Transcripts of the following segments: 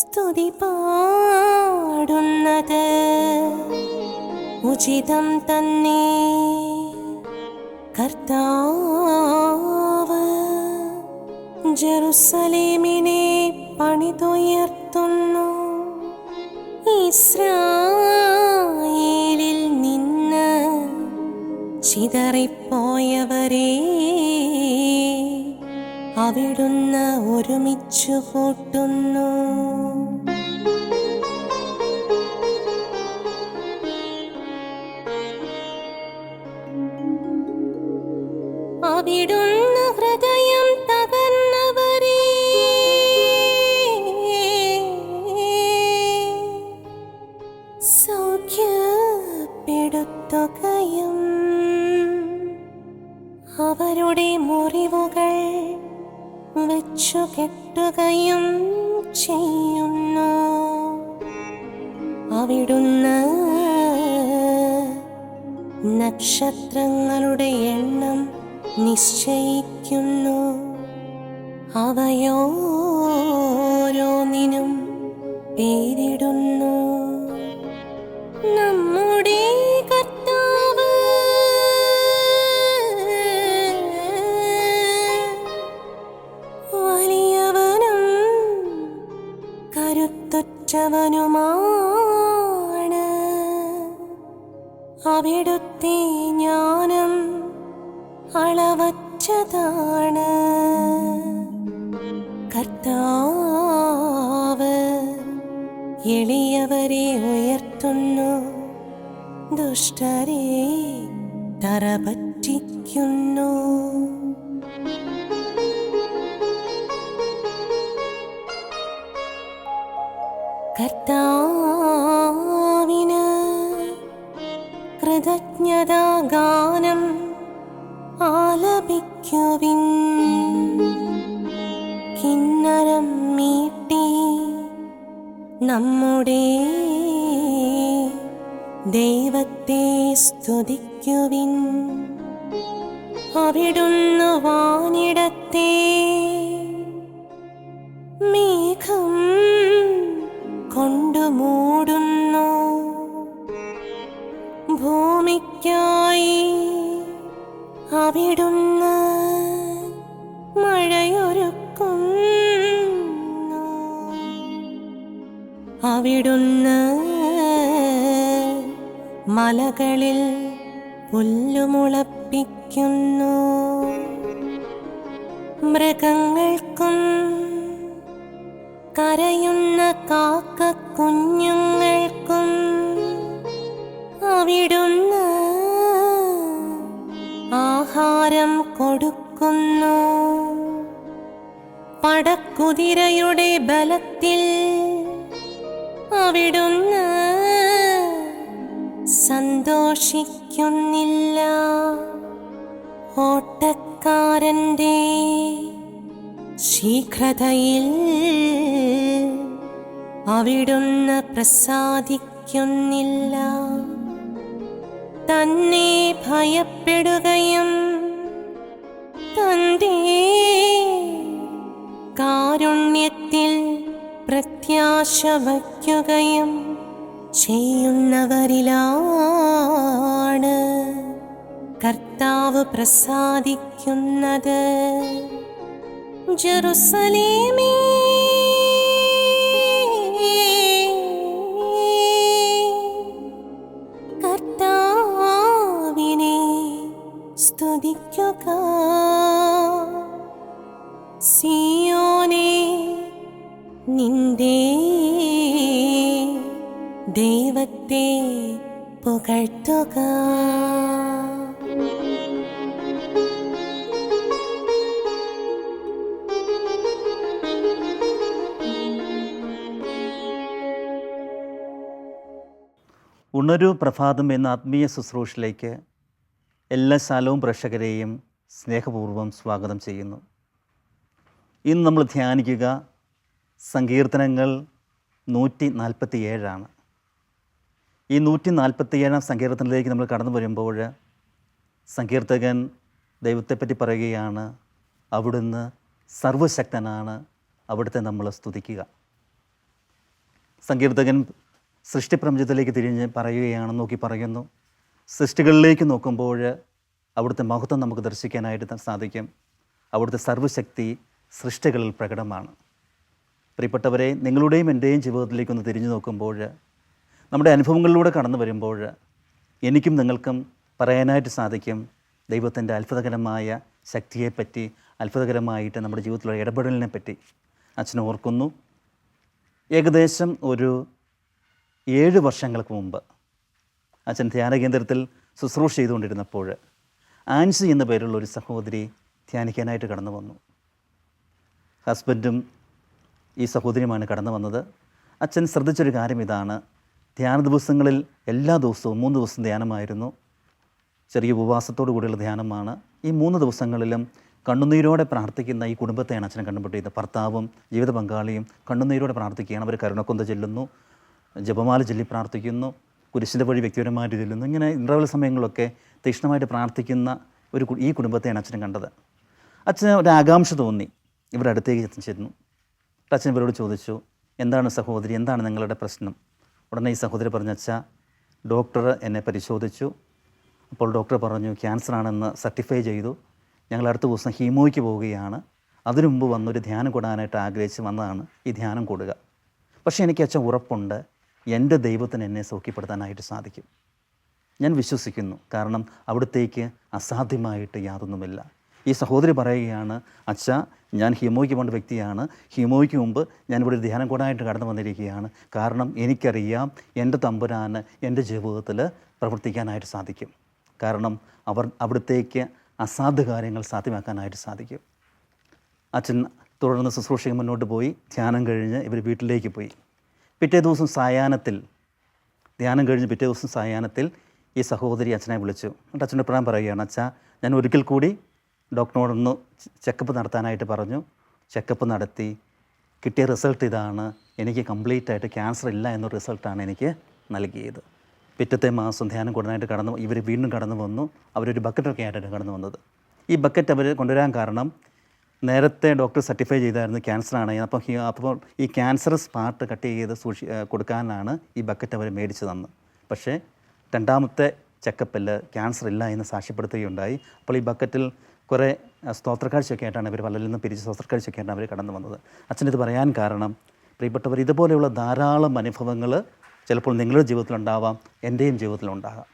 സ്തുതി പാടുന്നത്. ഉചിതം തന്നെ കർത്താവ് ജെറുസലേമിനെ പണിതുയർത്തുന്നു. ഇസ്രായേലിൽ നിന്ന് ചിതറിപ്പോയവരെ അവിടുന്ന് ഒരുമിച്ചു കൂട്ടുന്നു. ഹൃദയം അവരുടെ മുറിവുകൾ വെച്ചു കെട്ടുകയും ചെയ്യുന്നു. അവിടുന്ന് നക്ഷത്രങ്ങളുടെ എണ്ണം നിശ്ചയിക്കുന്നു. അവയോരോന്നിനും പേരിടുന്നു. നമ്മുടെ കർത്താവ് വലിയവനും കരുത്തുറ്റവനുമാണ്. അവിടുത്തെ ജ്ഞാനം അളവറ്റതാണ് കർത്താവ് എളിയവരെ ഉയർത്തുന്നു. ദുഷ്ടരെ തറപറ്റിക്കുന്നു. നമ്മുടെ ദൈവത്തെ സ്തുതിക്കുവിൻ. അവിടുന്ന് വാനിടത്തെ മലകളിൽ പുല്ലുമുളപ്പിക്കുന്നു. മൃഗങ്ങൾക്കും കരയുന്ന കാക്ക കുഞ്ഞുങ്ങൾക്കും അവിടുന്ന് ആഹാരം കൊടുക്കുന്നു. പടക്കുതിരയുടെ ബലത്തിൽ അവിടുന്ന് സന്തോഷിക്കുന്നില്ല. ഓട്ടക്കാരന്റെ ശീഘ്രതയിൽ അവിടുന്ന് പ്രസാദിക്കുന്നില്ല. തന്നെ ഭയപ്പെടുകയും തന്റെ കാരുണ്യത്തിൽ പ്രത്യാശ വയ്ക്കുകയും ചെയ്യുന്നവരിലാണ് കർത്താവ് പ്രസാദിക്കുന്നത്. ജെറുസലേമേ ദൈവത്തെ പുകഴ്ത്തുക. ഉണരു പ്രഭാതം എന്ന ആത്മീയ ശുശ്രൂഷയിലേക്ക് എല്ലാ ശാലവും പ്രേക്ഷകരെയും സ്നേഹപൂർവം സ്വാഗതം ചെയ്യുന്നു. ഇന്ന് നമ്മൾ ധ്യാനിക്കുക സങ്കീർത്തനങ്ങൾ നൂറ്റി നാൽപ്പത്തി ഏഴാണ് ഈ നൂറ്റി നാൽപ്പത്തി ഏഴാം സങ്കീർത്തനത്തിലേക്ക് നമ്മൾ കടന്നു വരുമ്പോൾ സങ്കീർത്തകൻ ദൈവത്തെപ്പറ്റി പറയുകയാണ് അവിടുന്ന് സർവശക്തനാണ് അവിടുത്തെ നമ്മൾ സ്തുതിക്കുക. സങ്കീർത്തകൻ സൃഷ്ടിപ്രപഞ്ചത്തിലേക്ക് തിരിഞ്ഞ് പറയുകയാണ് നോക്കി പറയുന്നു സൃഷ്ടികളിലേക്ക് നോക്കുമ്പോൾ അവിടുത്തെ മഹത്വം നമുക്ക് ദർശിക്കാനായിട്ട് സാധിക്കും. അവിടുത്തെ സർവശക്തി സൃഷ്ടികളിൽ പ്രകടമാണ്. പ്രിയപ്പെട്ടവരെ നിങ്ങളുടെയും എന്റെയും ജീവിതത്തിലേക്കൊന്ന് തിരിഞ്ഞു നോക്കുമ്പോൾ നമ്മുടെ അനുഭവങ്ങളിലൂടെ കടന്നു വരുമ്പോൾ എനിക്കും നിങ്ങൾക്കും പറയാനായിട്ട് സാധിക്കും ദൈവത്തിന്റെ അത്ഭുതകരമായ ശക്തിയെപ്പറ്റി അത്ഭുതകരമായിട്ട് നമ്മുടെ ജീവിതത്തിലുള്ള ഇടപെടലിനെ പറ്റി അച്ഛൻ ഓർക്കുന്നു ഏകദേശം ഒരു ഏഴ് വർഷങ്ങൾക്ക് മുമ്പ് അച്ഛൻ ധ്യാന കേന്ദ്രത്തിൽ ശുശ്രൂഷ ചെയ്തുകൊണ്ടിരുന്നപ്പോൾ ആൻസി എന്ന പേരുള്ള ഒരു സഹോദരി ധ്യാനിക്കാനായിട്ട് കടന്നു വന്നു. ഹസ്ബൻഡും ഈ സഹോദരിയുമാണ് കടന്നു വന്നത്. അച്ഛൻ ശ്രദ്ധിച്ചൊരു കാര്യം ഇതാണ്. ധ്യാന ദിവസങ്ങളിൽ എല്ലാ ദിവസവും മൂന്ന് ദിവസം ധ്യാനമായിരുന്നു. ചെറിയ ഉപവാസത്തോടു കൂടിയുള്ള ധ്യാനമാണ്. ഈ മൂന്ന് ദിവസങ്ങളിലും കണ്ണുനീരോടെ പ്രാർത്ഥിക്കുന്ന ഈ കുടുംബത്തെയാണ് അച്ഛൻ കണ്ടുപിടിക്കുന്നത് ഭർത്താവും ജീവിത പങ്കാളിയും കണ്ണുനീരോടെ പ്രാർത്ഥിക്കുകയാണ്. അവർ കരുണക്കൊന്ത ചെല്ലുന്നു ജപമാല ചൊല്ലി പ്രാർത്ഥിക്കുന്നു കുരിശിന്റെ വഴി വ്യക്തിപരമായിട്ട് ചെല്ലുന്നു. ഇങ്ങനെ ഇന്റർവൽ സമയങ്ങളൊക്കെ തീക്ഷ്ണമായിട്ട് പ്രാർത്ഥിക്കുന്ന ഒരു ഈ കുടുംബത്തെയാണ് അച്ഛൻ കണ്ടത്. അച്ഛന് ഒരു ആകാംക്ഷ തോന്നി. ഇവരുടെ അടുത്തേക്ക് എത്തിച്ചിരുന്നു അച്ഛൻ ഇവരോട് ചോദിച്ചു എന്താണ് സഹോദരി? എന്താണ് നിങ്ങളുടെ പ്രശ്നം? ഉടനെ ഈ സഹോദരി പറഞ്ഞ അച്ഛ ഡോക്ടർ എന്നെ പരിശോധിച്ചു. അപ്പോൾ ഡോക്ടർ പറഞ്ഞു ക്യാൻസർ ആണെന്ന് സർട്ടിഫൈ ചെയ്തു. ഞങ്ങൾ അടുത്ത ദിവസം ഹീമോയ്ക്ക് പോവുകയാണ്. അതിനു മുമ്പ് വന്നൊരു ധ്യാനം കൂടാനായിട്ട് ആഗ്രഹിച്ച് വന്നതാണ്. ഈ ധ്യാനം കൂടുക. പക്ഷേ എനിക്ക് അച്ഛൻ ഉറപ്പുണ്ട്. എന്റെ ദൈവത്തിന് എന്നെ സൗഖ്യപ്പെടുത്താനായിട്ട് സാധിക്കും. ഞാൻ വിശ്വസിക്കുന്നു. കാരണം അവിടത്തേക്ക് അസാധ്യമായിട്ട് യാതൊന്നുമില്ല. ഈ സഹോദരി പറയുകയാണ് അച്ഛ ഞാൻ ഹിമോയ്ക്ക് പോകേണ്ട വ്യക്തിയാണ്. ഹിമോയ്ക്ക് മുമ്പ് ഞാനിവിടെ ഒരു ധ്യാനം കൂടായിട്ട് കടന്നു വന്നിരിക്കുകയാണ്. കാരണം എനിക്കറിയാം എന്റെ തമ്പുരാന് എന്റെ ജീവിതത്തിൽ പ്രവർത്തിക്കാനായിട്ട് സാധിക്കും. കാരണം അവർ അവിടത്തേക്ക് അസാധ്യ കാര്യങ്ങൾ സാധ്യമാക്കാനായിട്ട് സാധിക്കും. അച്ഛൻ തുടർന്ന് ശുശ്രൂഷയ്ക്ക് മുന്നോട്ട് പോയി ധ്യാനം കഴിഞ്ഞ് ഇവർ വീട്ടിലേക്ക് പോയി. പിറ്റേ ദിവസം സായാഹ്നത്തിൽ ധ്യാനം കഴിഞ്ഞ് പിറ്റേ ദിവസം സായാഹ്നത്തിൽ ഈ സഹോദരി അച്ഛനെ വിളിച്ചു. എന്നിട്ട് അച്ഛന്റെ പ്രായം പറയുകയാണ് അച്ഛാ ഞാൻ ഒരിക്കൽ കൂടി ഡോക്ടറിനോടൊന്ന് ചെക്കപ്പ് നടത്താനായിട്ട് പറഞ്ഞു. ചെക്കപ്പ് നടത്തി. കിട്ടിയ റിസൾട്ട് ഇതാണ്. എനിക്ക് കംപ്ലീറ്റ് ആയിട്ട് ക്യാൻസർ ഇല്ല എന്ന റിസൾട്ടാണ് എനിക്ക് നൽകിയത്. പിറ്റത്തെ മാസം ധ്യാനം കൂടുതലായിട്ട് കടന്നു ഇവർ വീണ്ടും കടന്നു വന്നു. അവരൊരു ബക്കറ്റൊക്കെ ആയിട്ടാണ് കടന്നു വന്നത്. ഈ ബക്കറ്റ് അവർ കൊണ്ടുവരാൻ കാരണം നേരത്തെ ഡോക്ടർ സർട്ടിഫൈ ചെയ്തായിരുന്നു ക്യാൻസർ ആണ്. അപ്പോൾ അപ്പോൾ ഈ ക്യാൻസറസ് പാർട്ട് കട്ട് ചെയ്ത് സൂക്ഷി കൊടുക്കാനാണ് ഈ ബക്കറ്റ് അവർ മേടിച്ച് തന്നത്. പക്ഷേ രണ്ടാമത്തെ ചെക്കപ്പിൽ ക്യാൻസർ ഇല്ല എന്ന് സാക്ഷ്യപ്പെടുത്തുകയുണ്ടായി. അപ്പോൾ ഈ ബക്കറ്റിൽ കുറേ സ്തോത്രക്കാഴ്ചയൊക്കെ ആയിട്ടാണ് ഇവർ പലരിൽ നിന്ന് പിരിച്ച് സ്തോത്രക്കാഴ്ചയൊക്കെ ആയിട്ടാണ് അവർ കടന്നു വന്നത്. അച്ഛനിത് പറയാൻ കാരണം പ്രിയപ്പെട്ടവർ ഇതുപോലെയുള്ള ധാരാളം അനുഭവങ്ങൾ ചിലപ്പോൾ നിങ്ങളുടെ ജീവിതത്തിലുണ്ടാവാം എന്റെയും ജീവിതത്തിലുണ്ടാകാം.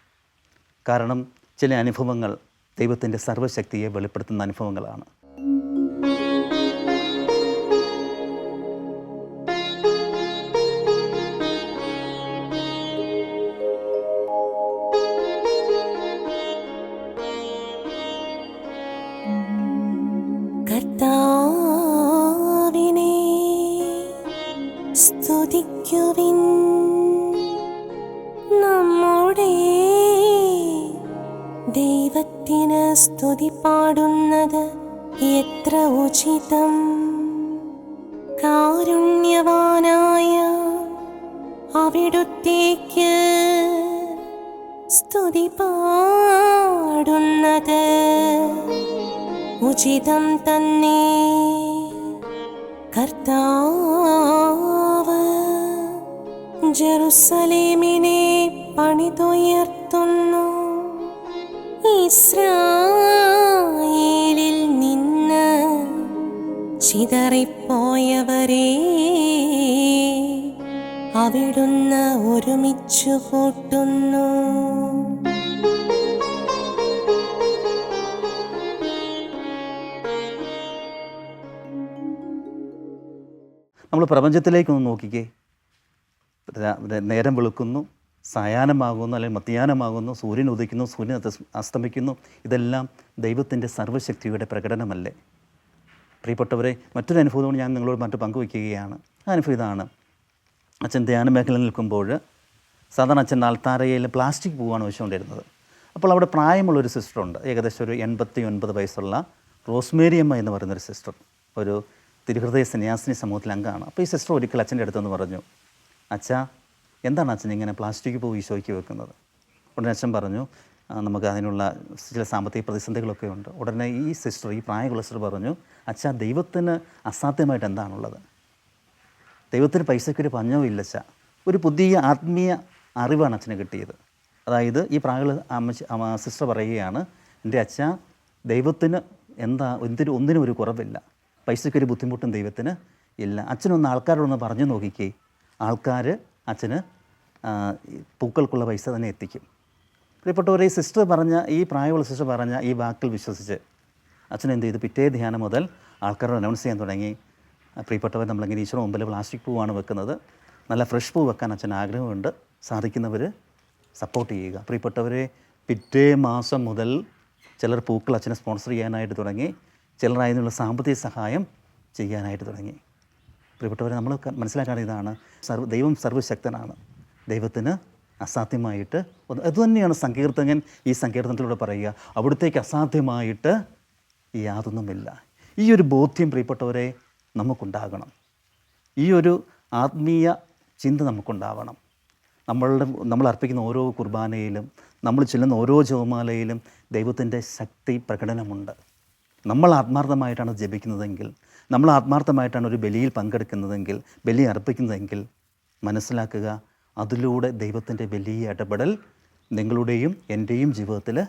കാരണം ചില അനുഭവങ്ങൾ ദൈവത്തിന്റെ സർവശക്തിയെ വെളിപ്പെടുത്തുന്ന അനുഭവങ്ങളാണ്. അവിടുത്തേക്ക് സ്തുതി പാടുന്നത്. ഉചിതം തന്നെ കർത്താവ് ജെറുസലേമിനെ പണിതുയർത്തുന്നു. ഇസ്രായേലിൽ നിന്ന് ചിതറിപ്പോയവരെ അവിടുന്ന് ഒരുമിച്ചു കൂട്ടുന്നു. നമ്മൾ പ്രപഞ്ചത്തിലേക്കൊന്ന് നോക്കിക്കേ. നേരം വെളുക്കുന്നു സായാഹ്നമാകുന്നു അല്ലെങ്കിൽ മധ്യാഹ്നമാകുന്നു സൂര്യൻ ഉദിക്കുന്നു സൂര്യൻ അസ്ത- അസ്തമിക്കുന്നു. ഇതെല്ലാം ദൈവത്തിന്റെ സർവശക്തിയുടെ പ്രകടനമല്ലേ? പ്രിയപ്പെട്ടവരെ മറ്റൊരു അനുഭവത്തോട് ഞാൻ നിങ്ങളോട് മറ്റു പങ്കുവയ്ക്കുകയാണ്. ആ അനുഭവം ഇതാണ്. അച്ഛൻ ധ്യാന മേഖല നിൽക്കുമ്പോൾ സാധാരണ അച്ഛൻ ആൾത്താരയിൽ പ്ലാസ്റ്റിക് പൂവാണ് വെച്ചുകൊണ്ടിരുന്നത് അപ്പോൾ അവിടെ പ്രായമുള്ളൊരു സിസ്റ്ററുണ്ട് ഏകദേശം ഒരു എൺപത്തി ഒൻപത് വയസ്സുള്ള റോസ്മേരി അമ്മ എന്ന് പറയുന്നൊരു സിസ്റ്റർ ഒരു തിരുഹൃദയ സന്യാസിനി സമൂഹത്തിൽ അംഗമാണ്. അപ്പോൾ ഈ സിസ്റ്റർ ഒരിക്കൽ അച്ഛന്റെ അടുത്തെന്ന് പറഞ്ഞു അച്ഛാ എന്താണ് അച്ഛൻ ഇങ്ങനെ പ്ലാസ്റ്റിക് പൂ ഈശോയ്ക്ക് വെക്കുന്നത്? ഉടനെ അച്ഛൻ പറഞ്ഞു നമുക്ക് അതിനുള്ള ചില സാമ്പത്തിക പ്രതിസന്ധികളൊക്കെ ഉണ്ട്. ഉടനെ ഈ സിസ്റ്റർ ഈ പ്രായമുള്ള സിസ്റ്റർ പറഞ്ഞു അച്ഛാ ദൈവത്തിന് അസാധ്യമായിട്ട് എന്താണുള്ളത്? ദൈവത്തിന് പൈസയ്ക്കൊരു പഞ്ഞവും ഇല്ല അച്ഛാ. ഒരു പുതിയ ആത്മീയ അറിവാണ് അച്ഛന് കിട്ടിയത്. അതായത് ഈ അമ്മ സിസ്റ്റർ പറയുകയാണ് എന്റെ അച്ഛ ദൈവത്തിന് എന്താ എന്തിനും ഒന്നിനും ഒരു കുറവില്ല. പൈസയ്ക്കൊരു ബുദ്ധിമുട്ടും ദൈവത്തിന് ഇല്ല. അച്ഛനൊന്ന് ആൾക്കാരോടൊന്ന് പറഞ്ഞു നോക്കിക്കേ. ആൾക്കാർ അച്ഛന് പൂക്കൾക്കുള്ള പൈസ തന്നെ എത്തിക്കും. പ്രിയപ്പെട്ടവരെ സിസ്റ്റർ പറഞ്ഞ ഈ പ്രായമുള്ള സിസ്റ്റർ പറഞ്ഞ ഈ വാക്കിൽ വിശ്വസിച്ച് അച്ഛൻ എന്ത് ചെയ്തു? പിറ്റേ ധ്യാനം മുതൽ ആൾക്കാരോട് അനൗൺസ് ചെയ്യാൻ തുടങ്ങി. പ്രിയപ്പെട്ടവർ നമ്മളിങ്ങനെ ഈശ്വരൻ മുമ്പിൽ പ്ലാസ്റ്റിക് പൂവാണ് വെക്കുന്നത്. നല്ല ഫ്രഷ് പൂ വെക്കാൻ അച്ഛൻ ആഗ്രഹമുണ്ട്. സാധിക്കുന്നവർ സപ്പോർട്ട് ചെയ്യുക. പ്രിയപ്പെട്ടവരെ പിറ്റേ മാസം മുതൽ ചിലർ പൂക്കൾ അച്ഛനെ സ്പോൺസർ ചെയ്യാനായിട്ട് തുടങ്ങി ചിലർ അതിനുള്ള സാമ്പത്തിക സഹായം ചെയ്യാനായിട്ട് തുടങ്ങി. പ്രിയപ്പെട്ടവരെ നമ്മൾ മനസ്സിലാക്കാൻ ഇതാണ്. സർവ ദൈവം സർവശക്തനാണ്. ദൈവത്തിന് അസാധ്യമായിട്ട് അതുതന്നെയാണ് സങ്കീർത്തകൻ ഈ സങ്കീർത്തനത്തിലൂടെ പറയുക. അവിടത്തേക്ക് അസാധ്യമായിട്ട് യാതൊന്നുമില്ല. ഈ ഒരു ബോധ്യം പ്രിയപ്പെട്ടവരെ നമുക്കുണ്ടാകണം. ഈ ഒരു ആത്മീയ ചിന്ത നമുക്കുണ്ടാവണം. നമ്മളുടെ നമ്മൾ അർപ്പിക്കുന്ന ഓരോ കുർബാനയിലും നമ്മൾ ചെല്ലുന്ന ഓരോ ജപമാലയിലും ദൈവത്തിന്റെ ശക്തി പ്രകടനമുണ്ട്. നമ്മൾ ആത്മാർത്ഥമായിട്ടാണ് ജപിക്കുന്നതെങ്കിൽ നമ്മൾ ആത്മാർത്ഥമായിട്ടാണ് ഒരു ബലിയിൽ പങ്കെടുക്കുന്നതെങ്കിൽ ബലി അർപ്പിക്കുന്നതെങ്കിൽ മനസ്സിലാക്കുക അതിലൂടെ ദൈവത്തിന്റെ വലിയ ഇടപെടൽ നിങ്ങളുടെയും എന്റെയും ജീവിതത്തിൽ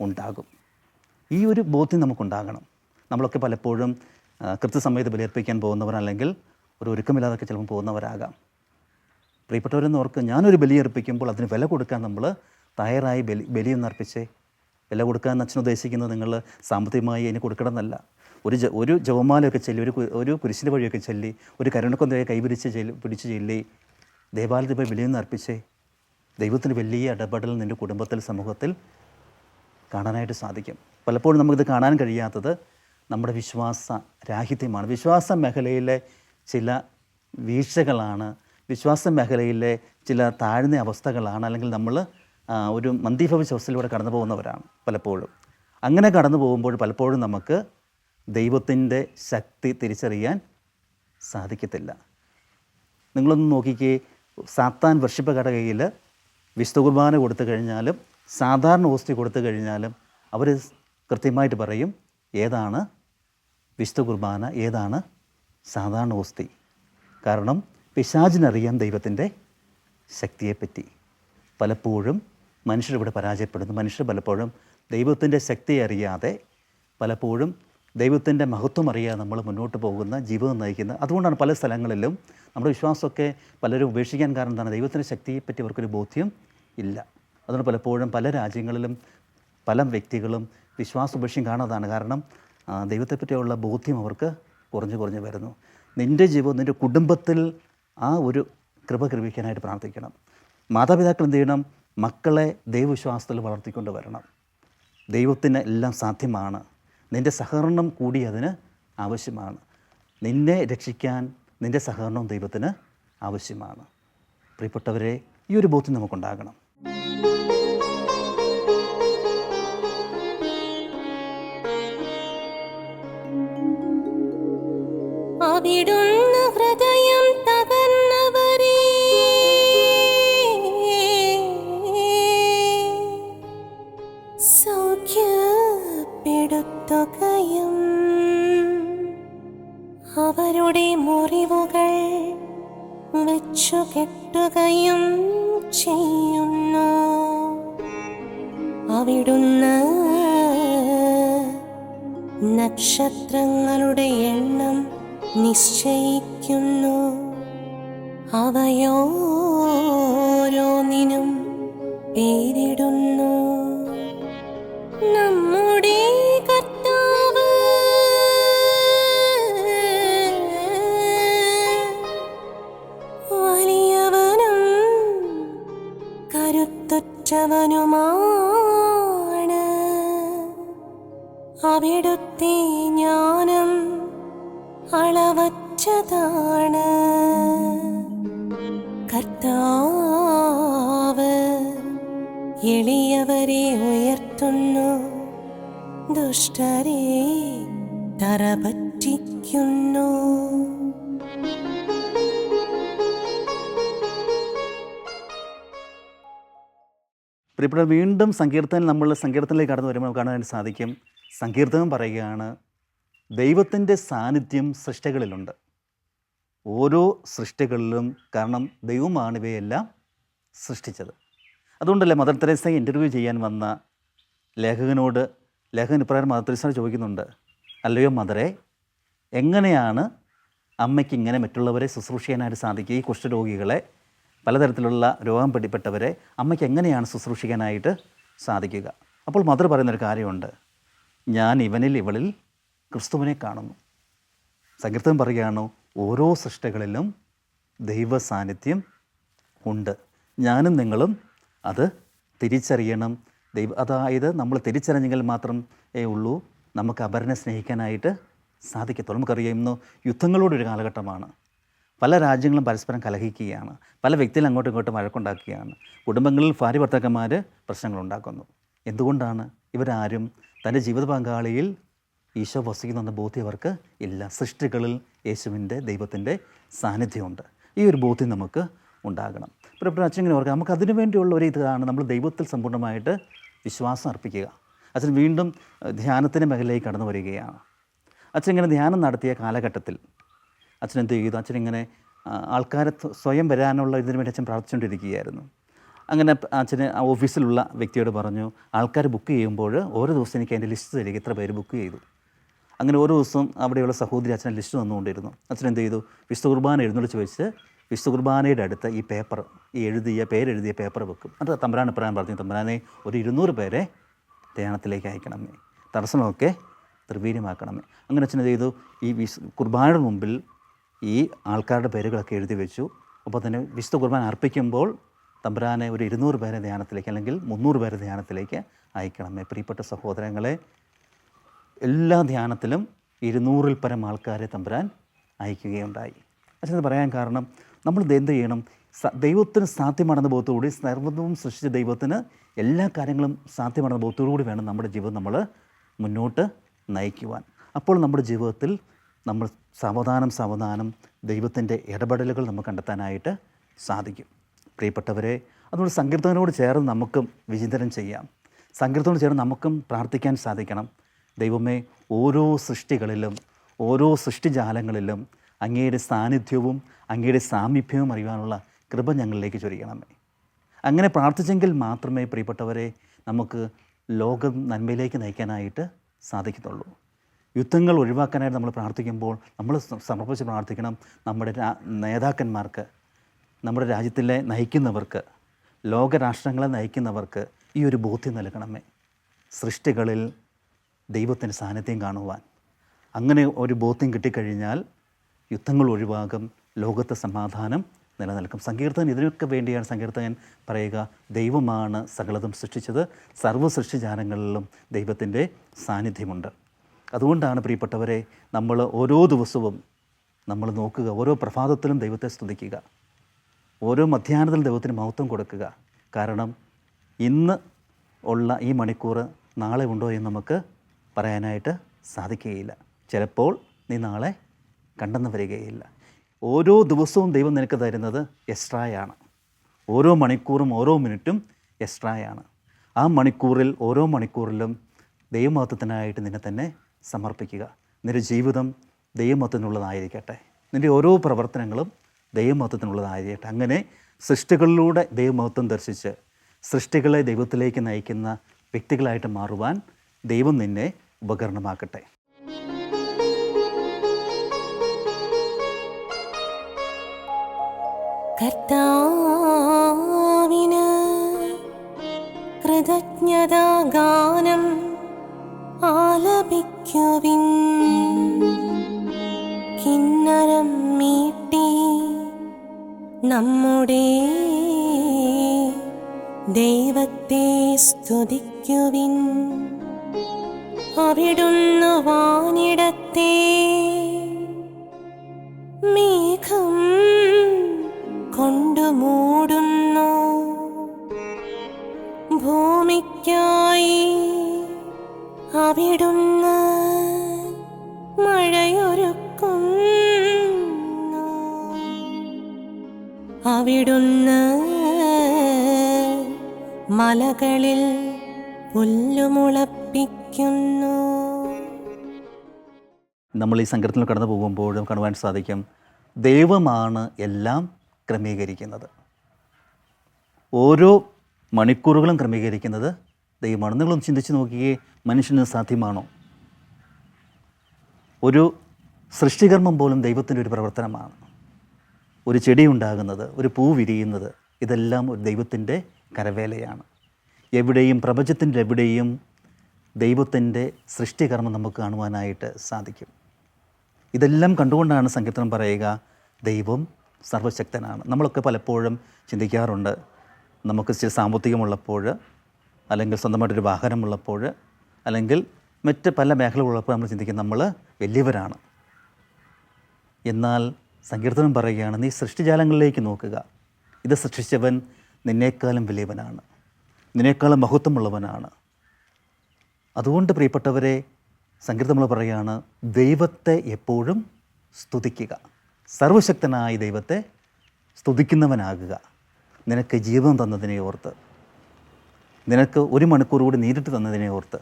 ഉണ്ടാകും. ഈ ഒരു ബോധ്യം നമുക്കുണ്ടാകണം. നമ്മളൊക്കെ പലപ്പോഴും കൃത്യസമയത്ത് ബലിയർപ്പിക്കാൻ പോകുന്നവർ അല്ലെങ്കിൽ ഒരു ഒരുക്കമില്ലാതൊക്കെ ചിലപ്പോൾ പോകുന്നവരാകാം. പ്രിയപ്പെട്ടവരെന്ന് ഓർക്ക് ഞാനൊരു ബലിയർപ്പിക്കുമ്പോൾ അതിന് വില കൊടുക്കാൻ നമ്മൾ തയ്യാറായി ബലി ബലിയൊന്നർപ്പിച്ചേ. വില കൊടുക്കാൻ അച്ഛൻ ഉദ്ദേശിക്കുന്നത് നിങ്ങൾ സാമ്പത്തികമായി അതിന് കൊടുക്കണമെന്നല്ല. ഒരു ജ ഒരു ജവമാലയൊക്കെ ചൊല്ലി ഒരു ഒരു കുരിശിന്റെ വഴിയൊക്കെ ചൊല്ലി ഒരു കരുണക്കൊന്തയെ കൈപിടിച്ച് ചെല്ലി പിടിച്ച് ചൊല്ലി ദേവാലയത്തിൽ പോയി ബലിയൊന്ന് അർപ്പിച്ചേ ദൈവത്തിന് വലിയ ഇടപെടൽ നിന്റെ കുടുംബത്തിൽ സമൂഹത്തിൽ കാണാനായിട്ട് സാധിക്കും. പലപ്പോഴും നമുക്കിത് കാണാൻ കഴിയാത്തത് നമ്മുടെ വിശ്വാസ രാഹിത്യമാണ്. വിശ്വാസ മേഖലയിലെ ചില വീഴ്ചകളാണ് വിശ്വാസ മേഖലയിലെ ചില താഴ്ന്ന അവസ്ഥകളാണ് അല്ലെങ്കിൽ നമ്മൾ ഒരു മന്ദീഭവിച്ച അവസ്ഥയിലൂടെ കടന്നു പോകുന്നവരാണ് പലപ്പോഴും. അങ്ങനെ കടന്നു പോകുമ്പോൾ പലപ്പോഴും നമുക്ക് ദൈവത്തിന്റെ ശക്തി തിരിച്ചറിയാൻ സാധിക്കത്തില്ല. നിങ്ങളൊന്ന് നോക്കിക്കേ സാത്താൻ വർഷിപ്പ് ഘടകയിൽ വിശുദ്ധ കുർബാന കൊടുത്തു കഴിഞ്ഞാലും സാധാരണ ഓസ്തി കൊടുത്തു കഴിഞ്ഞാലും അവർ കൃത്യമായിട്ട് പറയും ഏതാണ് വിശുദ്ധ കുർബാന ഏതാണ് സാധാരണ ഓസ്തി? കാരണം പിശാചിനറിയാം ദൈവത്തിന്റെ ശക്തിയെപ്പറ്റി. പലപ്പോഴും മനുഷ്യരിവിടെ പരാജയപ്പെടുന്നു. മനുഷ്യർ പലപ്പോഴും ദൈവത്തിന്റെ ശക്തി അറിയാതെ പലപ്പോഴും ദൈവത്തിന്റെ മഹത്വം അറിയാതെ നമ്മൾ മുന്നോട്ട് പോകുന്ന ജീവിതം നയിക്കുന്ന അതുകൊണ്ടാണ് പല സ്ഥലങ്ങളിലും നമ്മുടെ വിശ്വാസമൊക്കെ പലരും ഉപേക്ഷിക്കാൻ കാരണം എന്താണ്? ദൈവത്തിന്റെ ശക്തിയെപ്പറ്റി അവർക്കൊരു ബോധ്യം ഇല്ല. അതുകൊണ്ട് പലപ്പോഴും പല രാജ്യങ്ങളിലും പല വ്യക്തികളും വിശ്വാസ ഉപേക്ഷം കാണാതാണ്. കാരണം ദൈവത്തെപ്പറ്റിയുള്ള ബോധ്യം അവർക്ക് കുറഞ്ഞു കുറഞ്ഞു വരുന്നു. നിന്റെ ജീവിതം നിന്റെ കുടുംബത്തിൽ ആ ഒരു കൃപ കൃപിക്കാനായിട്ട് പ്രാർത്ഥിക്കണം. മാതാപിതാക്കൾ എന്ത് ചെയ്യണം? മക്കളെ ദൈവവിശ്വാസത്തിൽ വളർത്തിക്കൊണ്ട് വരണം. ദൈവത്തിന് എല്ലാം സാധ്യമാണ്. നിന്റെ സഹകരണം കൂടി അതിന് ആവശ്യമാണ്. നിന്നെ രക്ഷിക്കാൻ നിന്റെ സഹകരണവും ദൈവത്തിന് ആവശ്യമാണ്. പ്രിയപ്പെട്ടവരെ ഈ ഒരു ബോധ്യം നമുക്കുണ്ടാകണം. അവിടുന്ന് ഹൃദയം തകർന്നവരേ. സൗഖ്യപ്പെടുത്തുകയും അവരുടെ മുറിവുകൾ വെച്ചു കെട്ടുകയും ചെയ്യുന്നു. അവിടുന്ന് നക്ഷത്രങ്ങളുടെ എണ്ണം നിശ്ചയിക്കുന്നു. അവയോരോന്നിനും പേരിടുന്നു. നമ്മുടെ കർത്താവ് വലിയവനും കരുത്തുറ്റവനുമാണ്. അവിടുത്തെ ജ്ഞാനം അളവറ്റതാണ് കർത്താവ് എളിയവരെ ഉയർത്തുന്നു. ദുഷ്ടരെ തറപറ്റിക്കുന്നു. പ്രിയപ്പെട്ട വീണ്ടും സങ്കീർത്തനം നമ്മൾ സങ്കീർത്തനിലേക്ക് കടന്നു വരുമ്പോൾ കാണാൻ സാധിക്കും. സങ്കീർത്തനം പറയുകയാണ് ദൈവത്തിന്റെ സാന്നിധ്യം സൃഷ്ടികളിലുണ്ട്. ഓരോ സൃഷ്ടികളിലും കാരണം ദൈവമാണ് ഇവയെല്ലാം സൃഷ്ടിച്ചത്. അതുകൊണ്ടല്ലേ മദർ തെരേസ ഇന്റർവ്യൂ ചെയ്യാൻ വന്ന ലേഖകനോട് ലേഖകൻ ഇപ്രകാരം മദർ തെരേസ ചോദിക്കുന്നുണ്ട് അല്ലയോ മദറെ എങ്ങനെയാണ് അമ്മയ്ക്ക് ഇങ്ങനെ മറ്റുള്ളവരെ ശുശ്രൂഷ ചെയ്യാനായിട്ട് സാധിക്കുക? ഈ കുഷ്ഠരോഗികളെ പലതരത്തിലുള്ള രോഗം പിടിപ്പെട്ടവരെ അമ്മയ്ക്ക് എങ്ങനെയാണ് ശുശ്രൂഷിക്കാനായിട്ട് സാധിക്കുക? അപ്പോൾ മദർ പറയുന്നൊരു കാര്യമുണ്ട് ഞാൻ ഇവനിൽ ഇവളിൽ ക്രിസ്തുവിനെ കാണുന്നു. സങ്കീർത്തനം പറയുകയാണ് ഓരോ സൃഷ്ടികളിലും ദൈവ സാന്നിധ്യം ഉണ്ട്. ഞാനും നിങ്ങളും അത് തിരിച്ചറിയണം. ദൈവ അതായത് നമ്മൾ തിരിച്ചറിഞ്ഞെങ്കിൽ മാത്രമേ ഉള്ളൂ. നമുക്ക് അപരനെ സ്നേഹിക്കാനായിട്ട് സാധിക്കത്തുള്ളൂ. നമുക്കറിയാം ഇന്ന് യുദ്ധങ്ങളുടെ ഒരു കാലഘട്ടമാണ്. പല രാജ്യങ്ങളും പരസ്പരം കലഹിക്കുകയാണ്. പല വ്യക്തികളും അങ്ങോട്ടും ഇങ്ങോട്ടും വഴക്കുണ്ടാക്കുകയാണ്. കുടുംബങ്ങളിൽ ഭാര്യ ഭർത്താക്കന്മാർ പ്രശ്നങ്ങളുണ്ടാക്കുന്നു. എന്തുകൊണ്ടാണ്? ഇവരാരും തന്റെ ജീവിത പങ്കാളിയിൽ ഈശോ വസിക്കുന്നെന്ന ബോധ്യം അവർക്ക് ഇല്ല സൃഷ്ടികളിൽ യേശുവിന്റെ ദൈവത്തിന്റെ സാന്നിധ്യമുണ്ട്. ഈ ഒരു ബോധ്യം നമുക്ക് ഉണ്ടാകണം. പ്രിയപ്പെട്ട അച്ഛൻ ഇങ്ങനെ ഓർക്കുക നമുക്ക് അതിനു വേണ്ടിയുള്ള ഒരു ഇതാണ് നമ്മൾ ദൈവത്തിൽ സമ്പൂർണമായിട്ട് വിശ്വാസം അർപ്പിക്കുക. അച്ഛൻ വീണ്ടും ധ്യാനത്തിന്റെ മേഖലയിലേക്ക് കടന്നു വരികയാണ്. അച്ഛൻ ഇങ്ങനെ ധ്യാനം നടത്തിയ കാലഘട്ടത്തിൽ അച്ഛൻ എന്ത് ചെയ്തു? അച്ഛൻ ഇങ്ങനെ ആൾക്കാരെ സ്വയം വരാനുള്ള ഇതിനു വേണ്ടി അച്ഛൻ പ്രാർത്ഥിച്ചുകൊണ്ടിരിക്കുകയായിരുന്നു. അങ്ങനെ അച്ഛന് ആ ഓഫീസിലുള്ള വ്യക്തിയോട് പറഞ്ഞു ആൾക്കാർ ബുക്ക് ചെയ്യുമ്പോൾ ഓരോ ദിവസം എനിക്ക് അതിന്റെ ലിസ്റ്റ് തരിക എത്ര പേര് ബുക്ക് ചെയ്തു. അങ്ങനെ ഓരോ ദിവസവും അവിടെയുള്ള സഹോദരി അച്ഛനെ ലിസ്റ്റ് തന്നുകൊണ്ടിരുന്നു. അച്ഛൻ എന്ത് ചെയ്തു? വിശുദ്ധ കുർബാന എഴുന്നള്ളിച്ച് വെച്ച് വിശുദ്ധ കുർബാനയുടെ അടുത്ത് ഈ പേപ്പർ ഈ എഴുതിയ പേരെഴുതിയ പേപ്പർ വെക്കും. അത് തമ്പരാൻ ഇപ്രാൻ പറഞ്ഞു തമ്പരാനെ ഒരു ഇരുന്നൂറ് പേരെ ധ്യാനത്തിലേക്ക് അയക്കണമേ. തടസ്സമൊക്കെ ത്രിവീര്യമാക്കണമേ അങ്ങനെ അച്ഛൻ ചെയ്തു? ഈ വിശ് കുർബാനയുടെ മുമ്പിൽ ഈ ആൾക്കാരുടെ പേരുകളൊക്കെ എഴുതി വെച്ചു. അപ്പോൾ തന്നെ വിശുദ്ധ കുർബാന അർപ്പിക്കുമ്പോൾ തമ്പുരാനെ ഒരു ഇരുന്നൂറ് പേരെ ധ്യാനത്തിലേക്ക് അല്ലെങ്കിൽ മുന്നൂറ് പേരെ ധ്യാനത്തിലേക്ക് അയക്കണമേ. പ്രിയപ്പെട്ട സഹോദരങ്ങളെ എല്ലാ ധ്യാനത്തിലും ഇരുന്നൂറിൽ പരം ആൾക്കാരെ തമ്പുരാൻ അയക്കുകയുണ്ടായി. അച്ഛൻ പറയാൻ കാരണം നമ്മൾ എന്ത് ചെയ്യണം? ദൈവത്തിന് സാധ്യമാണെന്ന ബോധത്തോടുകൂടി സർവതവും സൃഷ്ടിച്ച ദൈവത്തിന് എല്ലാ കാര്യങ്ങളും സാധ്യമാണെന്ന ബോധത്തോടുകൂടി വേണം നമ്മുടെ ജീവിതം നമ്മൾ മുന്നോട്ട് നയിക്കുവാൻ. അപ്പോൾ നമ്മുടെ ജീവിതത്തിൽ നമ്മൾ സാവധാനം സാവധാനം ദൈവത്തിന്റെ ഇടപെടലുകൾ നമുക്ക് കണ്ടെത്താനായിട്ട് സാധിക്കും. പ്രിയപ്പെട്ടവരെ അതുകൊണ്ട് സങ്കീർത്തനോട് ചേർന്ന് നമുക്കും വിചിന്തനം ചെയ്യാം. സങ്കീർത്തനോട് ചേർന്ന് നമുക്കും പ്രാർത്ഥിക്കാൻ സാധിക്കണം. ദൈവമേ ഓരോ സൃഷ്ടികളിലും ഓരോ സൃഷ്ടിജാലങ്ങളിലും അങ്ങയുടെ സാന്നിധ്യവും അങ്ങയുടെ സാമീപ്യവും അറിയുവാനുള്ള കൃപ ഞങ്ങളിലേക്ക് ചൊരിയണമേ. അങ്ങനെ പ്രാർത്ഥിച്ചെങ്കിൽ മാത്രമേ പ്രിയപ്പെട്ടവരെ നമുക്ക് ലോകം നന്മയിലേക്ക് നയിക്കാനായിട്ട് സാധിക്കത്തുള്ളൂ. യുദ്ധങ്ങൾ ഒഴിവാക്കാനായിട്ട് നമ്മൾ പ്രാർത്ഥിക്കുമ്പോൾ നമ്മൾ സമർപ്പിച്ച് പ്രാർത്ഥിക്കണം നമ്മുടെ നേതാക്കന്മാർക്ക് നമ്മുടെ രാജ്യത്തിലെ നയിക്കുന്നവർക്ക് ലോകരാഷ്ട്രങ്ങളെ നയിക്കുന്നവർക്ക് ഈ ഒരു ബോധ്യം നൽകണമേ. സൃഷ്ടികളിൽ ദൈവത്തിന്റെ സാന്നിധ്യം കാണുവാൻ. അങ്ങനെ ഒരു ബോധ്യം കിട്ടിക്കഴിഞ്ഞാൽ യുദ്ധങ്ങൾ ഒഴിവാകും ലോകത്തെ സമാധാനം നിലനിൽക്കും. സങ്കീർത്തകൻ ഇതിനൊക്കെ വേണ്ടിയാണ് സങ്കീർത്തകൻ പറയുക ദൈവമാണ് സകലതും സൃഷ്ടിച്ചത് സർവ സൃഷ്ടിജാലങ്ങളിലും ദൈവത്തിന്റെ സാന്നിധ്യമുണ്ട്. അതുകൊണ്ടാണ് പ്രിയപ്പെട്ടവരെ നമ്മൾ ഓരോ ദിവസവും നമ്മൾ നോക്കുക ഓരോ പ്രഭാതത്തിലും ദൈവത്തെ സ്തുതിക്കുക ഓരോ മധ്യാഹ്നത്തിലും ദൈവത്തിന് മഹത്വം കൊടുക്കുക. കാരണം ഇന്ന് ഉള്ള ഈ മണിക്കൂർ നാളെ ഉണ്ടോ എന്ന് നമുക്ക് പറയാനായിട്ട് സാധിക്കുകയില്ല. ചിലപ്പോൾ നീ നാളെ കണ്ടെന്ന് വരികയില്ല. ഓരോ ദിവസവും ദൈവം നിനക്ക് തരുന്നത് എക്സ്ട്രായാണ്. ഓരോ മണിക്കൂറും ഓരോ മിനിറ്റും എക്സ്ട്രായാണ്. ആ മണിക്കൂറിൽ ഓരോ മണിക്കൂറിലും ദൈവമഹത്വത്തിനായിട്ട് നിന്നെ തന്നെ സമർപ്പിക്കുക. നിന്റെ ജീവിതം ദൈവമഹത്വത്തിനുള്ളതായിരിക്കട്ടെ. നിന്റെ ഓരോ പ്രവർത്തനങ്ങളും ദൈവമഹത്വത്തിനുള്ളതായിരിക്കട്ടെ. അങ്ങനെ സൃഷ്ടികളിലൂടെ ദൈവമഹത്വം ദർശിച്ച് സൃഷ്ടികളെ ദൈവത്തിലേക്ക് നയിക്കുന്ന വ്യക്തികളായിട്ട് മാറുവാൻ ദൈവം നിന്നെ ഉപകരണമാക്കട്ടെ. കർത്താവിന് കൃതജ്ഞതാഗാനം ആലപിക്കുവിൻ. കിന്നരം മീട്ടി നമ്മുടെ ദൈവത്തെ സ്തുതിക്കുവിൻ. അവിടുന്ന് വാനിടത്തെ മേഘം കൊണ്ടു മൂടുന്നു. ഭൂമിക്കായി അവിടുന്ന് മഴയൊരുക്കുന്നു. അവിടുന്ന് മലകളിൽ പുല്ലുമുളപ്പിക്കുന്നു നമ്മൾ ഈ സംഘത്തിൽ കടന്നു പോകുമ്പോഴും കാണുവാൻ സാധിക്കും ദൈവമാണ് എല്ലാം ക്രമീകരിക്കുന്നത്. ഓരോ മണിക്കൂറുകളും ക്രമീകരിക്കുന്നത് ദൈവമാണ്. നിങ്ങളൊന്ന് ചിന്തിച്ച് നോക്കിയേ മനുഷ്യന് സാധ്യമാണോ? ഒരു സൃഷ്ടികർമ്മം പോലും ദൈവത്തിന്റെ ഒരു പ്രവർത്തനമാണ്. ഒരു ചെടി ഉണ്ടാകുന്നത് ഒരു പൂ വിരിയുന്നത് ഇതെല്ലാം ഒരു ദൈവത്തിന്റെ കരവേലയാണ്. എവിടെയും പ്രപഞ്ചത്തിന്റെ എവിടെയും ദൈവത്തിന്റെ സൃഷ്ടികർമ്മം നമുക്ക് കാണുവാനായിട്ട് സാധിക്കും. ഇതെല്ലാം കണ്ടുകൊണ്ടാണ് സങ്കീർത്തനം പറയുക ദൈവം സർവശക്തനാണ്. നമ്മളൊക്കെ പലപ്പോഴും ചിന്തിക്കാറുണ്ട് നമുക്ക് ചില സാമ്പത്തികമുള്ളപ്പോൾ അല്ലെങ്കിൽ സ്വന്തമായിട്ടൊരു വാഹനമുള്ളപ്പോൾ അല്ലെങ്കിൽ മറ്റ് പല മേഖലകളുള്ളപ്പോൾ നമ്മൾ ചിന്തിക്കും നമ്മൾ വലിയവരാണ്. എന്നാൽ സങ്കീർത്തനം പറയുകയാണ് നീ സൃഷ്ടിജാലങ്ങളിലേക്ക് നോക്കുക. ഇത് സൃഷ്ടിച്ചവൻ നിന്നേക്കാളും വലിയവനാണ്. നിന്നേക്കാളും മഹത്വമുള്ളവനാണ്. അതുകൊണ്ട് പ്രിയപ്പെട്ടവരെ സങ്കീർത്തനം നമ്മൾ പറയുകയാണ് ദൈവത്തെ എപ്പോഴും സ്തുതിക്കുക. സർവശക്തനായ ദൈവത്തെ സ്തുതിക്കുന്നവനാകുക. നിനക്ക് ജീവൻ തന്നതിനെ ഓർത്ത് നിനക്ക് ഒരു മണിക്കൂർ കൂടി നേരിട്ട് തന്നതിനെ ഓർത്ത്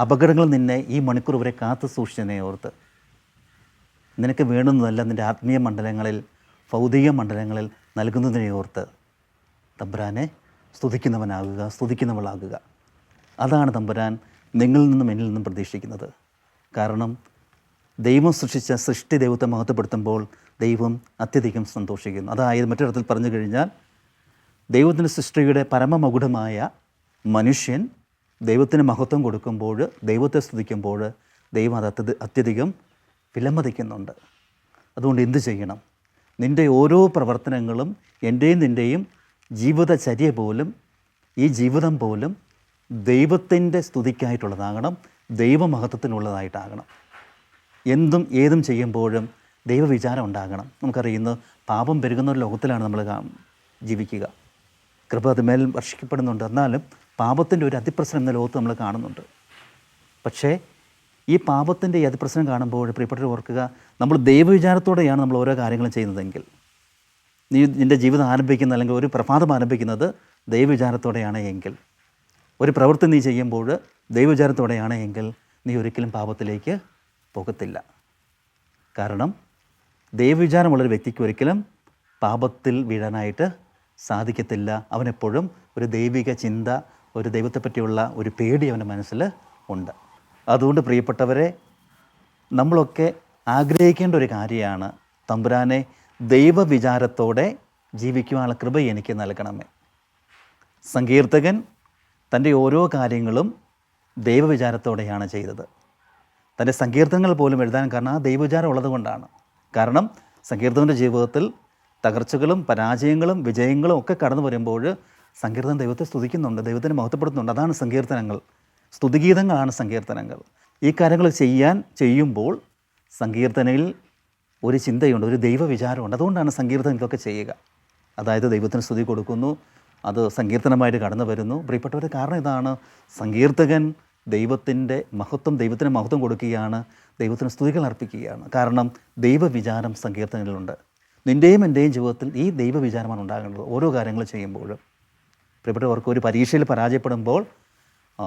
അപകടങ്ങൾ നിന്നെ ഈ മണിക്കൂർ വരെ കാത്തു സൂക്ഷിച്ചതിനെ ഓർത്ത് നിനക്ക് വേണമെന്നല്ല നിന്റെ ആത്മീയ മണ്ഡലങ്ങളിൽ ഭൗതിക മണ്ഡലങ്ങളിൽ നൽകുന്നതിനെ ഓർത്ത് തബ്രാനെ സ്തുതിക്കുന്നവനാകുക സ്തുതിക്കുന്നവളാകുക. അതാണ് തമ്പുരാൻ നിങ്ങളിൽ നിന്നും എന്നിൽ നിന്നും പ്രതീക്ഷിക്കുന്നത്. കാരണം ദൈവം സൃഷ്ടിച്ച സൃഷ്ടി ദൈവത്തെ മഹത്വപ്പെടുത്തുമ്പോൾ ദൈവം അത്യധികം സന്തോഷിക്കുന്നു. അതായത് മറ്റൊരിടത്തിൽ പറഞ്ഞു കഴിഞ്ഞാൽ ദൈവത്തിന്റെ സൃഷ്ടിയുടെ പരമമകുടമായ മനുഷ്യൻ ദൈവത്തിന് മഹത്വം കൊടുക്കുമ്പോൾ ദൈവത്തെ സ്തുതിക്കുമ്പോൾ ദൈവം അത് അത്യധി അത്യധികം വിലമതിക്കുന്നുണ്ട്. അതുകൊണ്ട് എന്ത് ചെയ്യണം? നിന്റെ ഓരോ പ്രവർത്തനങ്ങളും എന്റെയും നിന്റെയും ജീവിതചര്യ പോലും ഈ ജീവിതം പോലും ദൈവത്തിന്റെ സ്തുതിക്കായിട്ടുള്ളതാകണം ദൈവമഹത്വത്തിനുള്ളതായിട്ടാകണം. എന്തും ഏതും ചെയ്യുമ്പോഴും ദൈവവിചാരം ഉണ്ടാകണം. നമുക്കറിയുന്നത് പാപം പെരുകുന്ന ഒരു ലോകത്തിലാണ് നമ്മൾ ജീവിക്കുക. കൃപ അതുമേൽ വർഷിക്കപ്പെടുന്നുണ്ട്. എന്നാലും പാപത്തിന്റെ ഒരു അതിപ്രസരം എന്ന ലോകത്ത് നമ്മൾ കാണുന്നുണ്ട്. പക്ഷേ ഈ പാപത്തിന്റെ ഈ അതിപ്രസരം കാണുമ്പോൾ പ്രിയപ്പെട്ടവർ ഓർക്കുക നമ്മൾ ദൈവവിചാരത്തോടെയാണ് നമ്മൾ ഓരോ കാര്യങ്ങളും ചെയ്യുന്നതെങ്കിൽ. നീ നിന്റെ ജീവിതം ആരംഭിക്കുന്ന അല്ലെങ്കിൽ ഒരു പ്രഭാതം ആരംഭിക്കുന്നത് ദൈവവിചാരത്തോടെയാണ് എങ്കിൽ. ഒരു പ്രവൃത്തി നീ ചെയ്യുമ്പോൾ ദൈവവിചാരത്തോടെയാണ് എങ്കിൽ നീ ഒരിക്കലും പാപത്തിലേക്ക് പോകത്തില്ല. കാരണം ദൈവവിചാരമുള്ളൊരു വ്യക്തിക്ക് ഒരിക്കലും പാപത്തിൽ വീഴാനായിട്ട് സാധിക്കത്തില്ല. അവനെപ്പോഴും ഒരു ദൈവിക ചിന്ത ഒരു ദൈവത്തെ പറ്റിയുള്ള ഒരു പേടി അവന്റെ മനസ്സിൽ ഉണ്ട്. അതുകൊണ്ട് പ്രിയപ്പെട്ടവരെ നമ്മളൊക്കെ ആഗ്രഹിക്കേണ്ട ഒരു കാര്യമാണ് തമ്പുരാനെ ദൈവവിചാരത്തോടെ ജീവിക്കുവാനുള്ള കൃപ എനിക്ക് നൽകണമേ. സങ്കീർത്തകൻ തന്റെ ഓരോ കാര്യങ്ങളും ദൈവവിചാരത്തോടെയാണ് ചെയ്തത്. തന്റെ സങ്കീർത്തനങ്ങൾ പോലും എഴുതാൻ കാരണം ആ ദൈവവിചാരം ഉള്ളത് കൊണ്ടാണ്. കാരണം സങ്കീർത്തനന്റെ ജീവിതത്തിൽ തകർച്ചകളും പരാജയങ്ങളും വിജയങ്ങളും ഒക്കെ കടന്നു വരുമ്പോൾ സങ്കീർത്തനം ദൈവത്തെ സ്തുതിക്കുന്നുണ്ട് ദൈവത്തിനെ മഹത്വപ്പെടുത്തുന്നുണ്ട്. അതാണ് സങ്കീർത്തനങ്ങൾ. സ്തുതിഗീതങ്ങളാണ് സങ്കീർത്തനങ്ങൾ. ഈ കാര്യങ്ങൾ ചെയ്യാൻ ചെയ്യുമ്പോൾ സങ്കീർത്തനയിൽ ഒരു ചിന്തയുണ്ട് ഒരു ദൈവവിചാരമുണ്ട്. അതുകൊണ്ടാണ് സങ്കീർത്തനം ഇതൊക്കെ ചെയ്യുക. അതായത് ദൈവത്തിന് സ്തുതി കൊടുക്കുന്നു അത് സങ്കീർത്തനമായിട്ട് കടന്നു വരുന്നു. പ്രിയപ്പെട്ടവരുടെ കാരണം ഇതാണ്. സങ്കീർത്തകൻ ദൈവത്തിന്റെ മഹത്വം ദൈവത്തിന് മഹത്വം കൊടുക്കുകയാണ് ദൈവത്തിന് സ്തുതികൾ അർപ്പിക്കുകയാണ്. കാരണം ദൈവവിചാരം സങ്കീർത്തനങ്ങളിലുണ്ട് നിന്റെയും എന്റെയും ജീവിതത്തിൽ ഈ ദൈവവിചാരമാണ് ഉണ്ടാകേണ്ടത് ഓരോ കാര്യങ്ങൾ ചെയ്യുമ്പോഴും. പ്രിയപ്പെട്ടവർക്ക് ഒരു പരീക്ഷയിൽ പരാജയപ്പെടുമ്പോൾ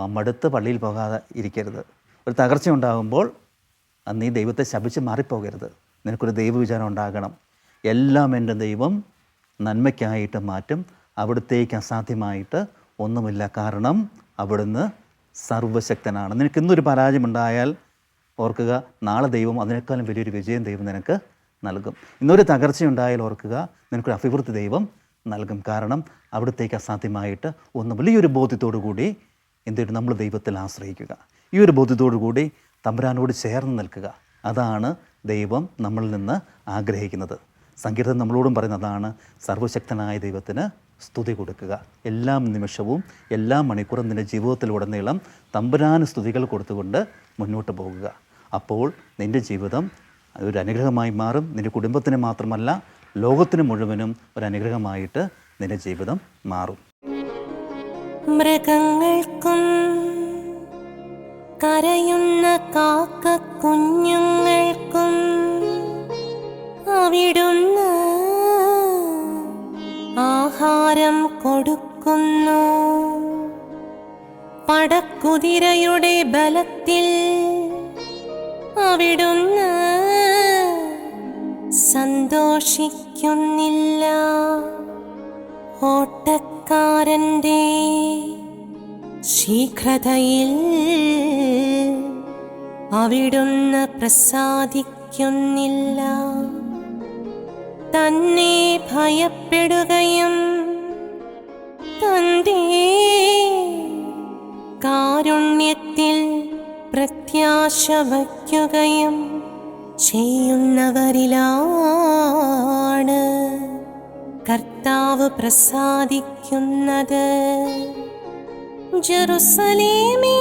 മടുത്ത് പള്ളിയിൽ പോകാതെ ഇരിക്കരുത്. ഒരു തകർച്ച ഉണ്ടാകുമ്പോൾ നീ ദൈവത്തെ ശപിച്ച് മാറിപ്പോകരുത്. നിനക്കൊരു ദൈവവിചാരം ഉണ്ടാകണം. എല്ലാം എന്റെ ദൈവം നന്മയ്ക്കായിട്ട് മാറ്റും. അവിടുത്തേക്ക് അസാധ്യമായിട്ട് ഒന്നുമില്ല. കാരണം അവിടുന്ന് സർവശക്തനാണ്. നിനക്ക് ഇന്നൊരു പരാജയമുണ്ടായാൽ ഓർക്കുക നാളെ ദൈവം അതിനേക്കാളും വലിയൊരു വിജയം ദൈവം നിനക്ക് നൽകും. ഇന്നൊരു തകർച്ചയുണ്ടായാൽ ഓർക്കുക നിനക്കൊരു അഭിവൃദ്ധി ദൈവം നൽകും. കാരണം അവിടത്തേക്ക് അസാധ്യമായിട്ട് ഒന്നുമില്ല ഈ ഒരു ബോധ്യത്തോടു കൂടി എന്തിട്ട് നമ്മൾ ദൈവത്തിൽ ആശ്രയിക്കുക. ഈ ഒരു ബോധ്യത്തോടു കൂടി തമ്പുരാനോട് ചേർന്ന് നിൽക്കുക. അതാണ് ദൈവം നമ്മളിൽ നിന്ന് ആഗ്രഹിക്കുന്നത്. സങ്കീർത്തം നമ്മളോടും പറയുന്നതാണ് സർവശക്തനായ ദൈവത്തിന് സ്തുതി കൊടുക്കുക. എല്ലാ നിമിഷവും എല്ലാ മണിക്കൂറും നിന്റെ ജീവിതത്തിലുടനീളം തമ്പുരാന് സ്തുതികൾ കൊടുത്തുകൊണ്ട് മുന്നോട്ട് പോകുക. അപ്പോൾ നിന്റെ ജീവിതം ഒരു അനുഗ്രഹമായി മാറും. നിന്റെ കുടുംബത്തിന് മാത്രമല്ല ലോകത്തിന് മുഴുവനും ഒരു അനുഗ്രഹമായിട്ട് നിന്റെ ജീവിതം മാറും. മൃഗങ്ങൾക്കും കരയുന്ന കാക്ക കുഞ്ഞുങ്ങൾക്കും അവിടുന്ന് ആഹാരം കൊടുക്കുന്നു. പടക്കുതിരയുടെ ബലത്തിൽ അവിടുന്ന് സന്തോഷിക്കുന്നില്ല. ഓട്ടക്കാരന്റെ ശീഘ്രതയിൽ അവിടുന്ന് പ്രസാദിക്കുന്നില്ല. തന്നെ ഭയപ്പെടുകയും തന്റെ കാരുണ്യത്തിൽ പ്രത്യാശ വയ്ക്കുകയും ചെയ്യുന്നവരിലാണ് കർത്താവ് പ്രസാദിക്കുന്നത്. ജെറുസലേമേ